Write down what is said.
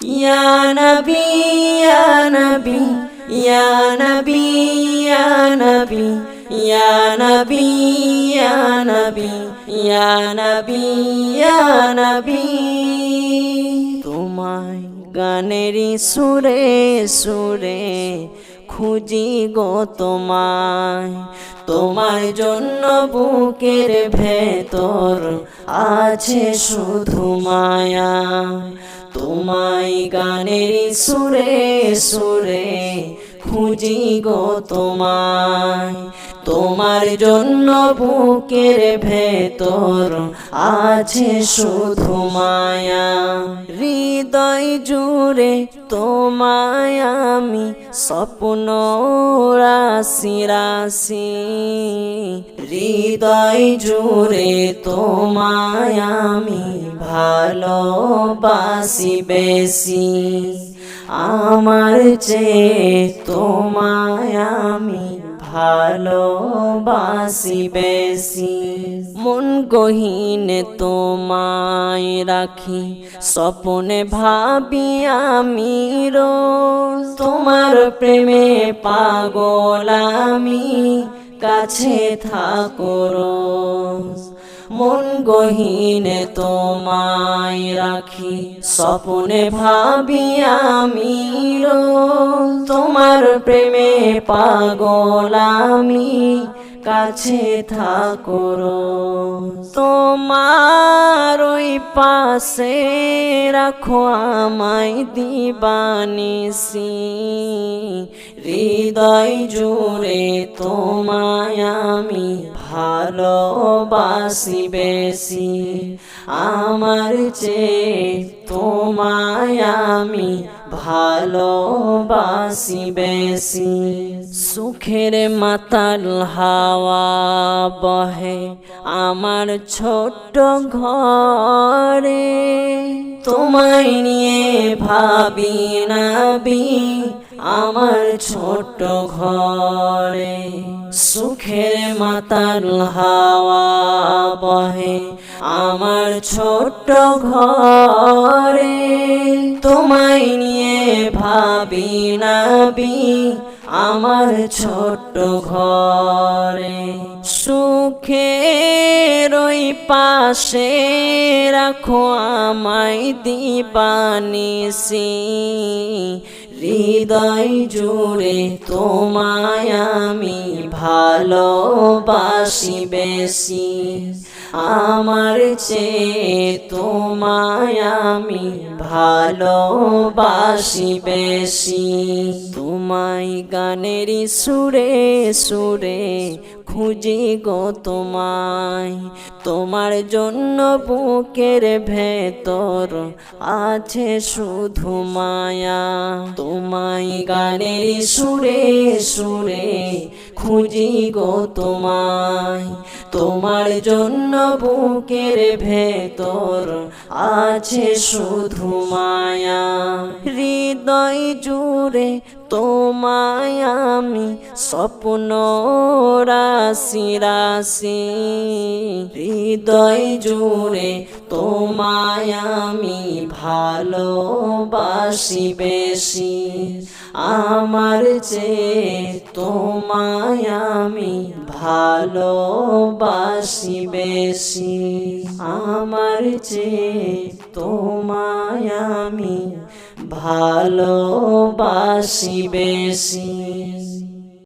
Ya Nabi, Ya Nabi, Ya Nabi, Ya Nabi, Ya Nabi, Ya Nabi, Ya Nabi, Ya Nabi. তোমায় গানেরই সুরে সুরে খুঁজি গো তোমায় তোমার জন্য বুকের ভেতর আছে শুধু মায়া তোমায় গানের সুরে সুরে খুঁজি গো তোমায়। তোমার জন্য বুকের ভেতর আছে শুধু মায়া। হৃদয় জুড়ে তোমায় আমি স্বপ্ন রাশি রাশি। হৃদয় জুড়ে তোমায় আমি ভালোবাসি বেশি। আমার চেয়ে তোমায় আমি ভালোবাসি বেশি। মন গহীনে তোমায় রাখি, স্বপনে ভাবি আমি তোমার প্রেমে পাগল আমি, কাছে থাকো রোজ। মন গহীনে তোমায় রাখি, স্বপনে ভাবি আমি রোজ। প্রেমে পাগল আমি, কাছে থাকো রোজ। তোমার ওই পাশে রাখো আমায় দিবানিসি হৃদয় জুড়ে তোমায় আমি ভালোবাসি বেশি আমার চেয়ে তোমায় আমি ভালোবাসি বেশি। সুখের মাতাল হাওয়া বহে আমার ছোট্ট ঘরে। তোমায় নিয়ে ভাবি নাবি আমার ছোট ঘরে সুখের মাতাল হাওয়া বহে। আমার ছোট ঘরে তোমায় নিয়ে ভাবি নাবি আমার ছোট ঘরে সুখের ওই পাশে রাখো আমায় দিবানিসি হৃদয় জুড়ে তোমায় আমি ভালোবাসি বেশি। আমার চেয়ে তোমায় আমি ভালোবাসি বেশি। তোমায় গানেরই সুরে সুরে খুঁজি গো তোমায়। তোমার জন্য বুকের ভেতর আছে শুধু মায়া। তোমায় গানের সুরে সুরে খুঁজি গো তোমায়। তোমার জন্য বুকের ভেতর আছে শুধু মায়া। হৃদয় জুড়ে তোমায় আমি স্বপ্ন রাশি রাশি। হৃদয় জুড়ে তোমায় আমি ভালোবাসি বেশি। আমার চেয়ে তোমায় আমি ভালোবাসি বেশি। আমার চেয়ে তোমায় আমি ভালোবাসি বেশি।